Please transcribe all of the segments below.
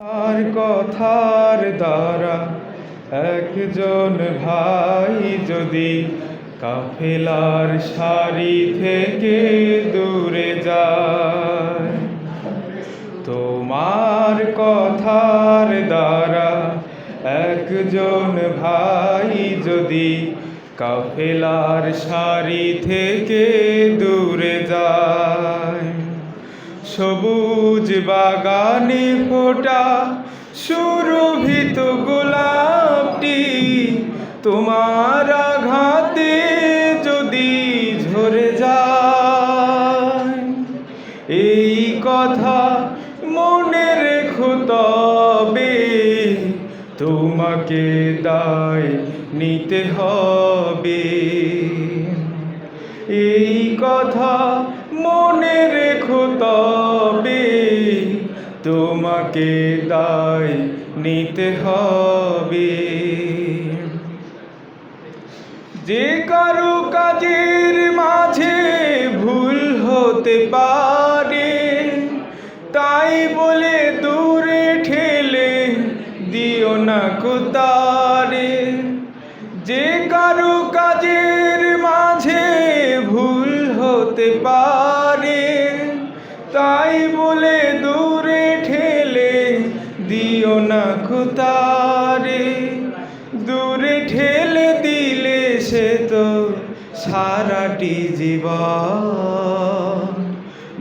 আর কথার দ্বারা একজন ভাই যদি কাফেলার সারি থেকে দূরে যায়, তোমার কথার দ্বারা একজন ভাই যদি কাফেলার সারি থেকে দূরে যায় সবুজ বাগানে ফোটা, সুরভিত গোলাপটি। তোমার আঘাতে যদি ঝরে যায়, এই কথা মনে রেখো তবে। তোমাকে দায় নিতে হবে। এই কথা মনে রেখো তবে তোমাকে দায় নিতে হবে। যে কারও কাজের মাঝে ভুল হতে পারে, তাই বলে দূরে ঠেলে দিও না কোতারে যে কারও কাজের মাঝে ভুল হতে পারে বলে দূরে ঠেলে দিও না কোতারে দূরে ঠেলে দিলে সে তো সারাটি জীবন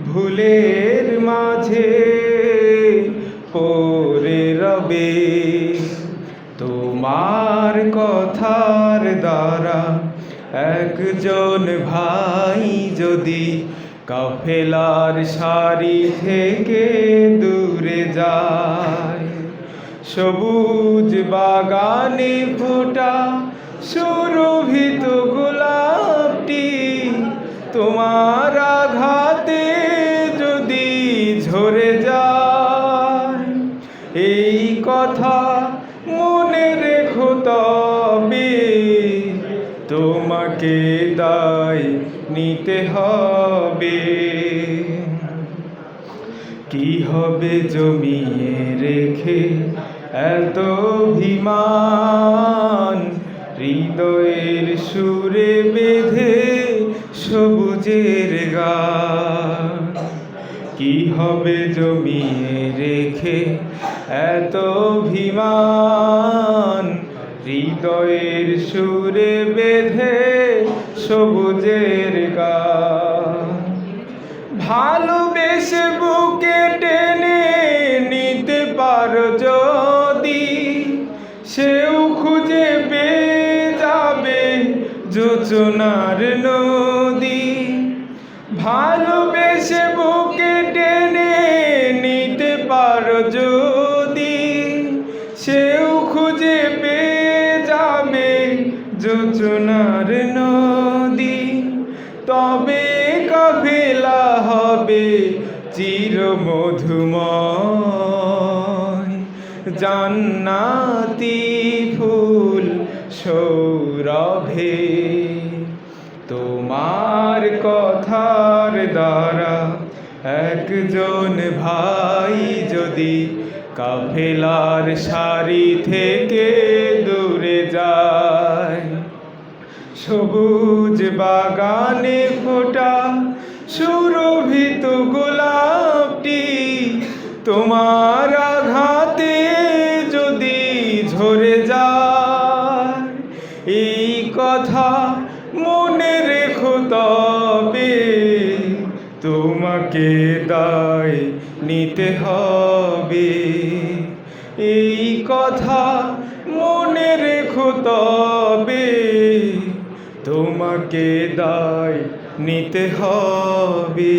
ভুলের মাঝে পড়ে রবে। তোমার কথার দ্বারা একজন ভাই যদি কাফেলার সারি থেকে দূরে যায়। সবুজ বাগানে ফোটা সুরভিত গোলাপটি তোমার আঘাতে যদি ঝরে যায়। এই কথা দায় নিতে হবে। কি হবে জমিয়ে রেখে এত অভিমান? হৃদয়ের সুরে বেঁধে সবুজের গান। কি হবে জমিয়ে রেখে এত অভিমান? হৃদয়ের সুরে বেঁধে সবুজের গান ভালোবেসে বুকে টেনে নিতে পারো যদি, সেও খুঁজে পেয়ে যাবে যোচনার নদী। ভালোবেসে বুকে টেনে নিতে পারো যদি যোচনার নদী, তবে কাফেলা হবে চির মধুময় জান্নাতি ফুল সৌরভে, তোমার কথার দ্বারা একজন ভাই যদি কাফেলার সারি থেকে দূরে যায় সবুজ বাগানে ফোটা সুরভিত গোলাপটি। তোমার আঘাতে যদি ঝরে যায়, এই কথা মনে রেখো তবে। তোমাকে দায় নিতে হবে। এই কথা মনে রেখো তবে। তোমাকে দায় নিতে হবে।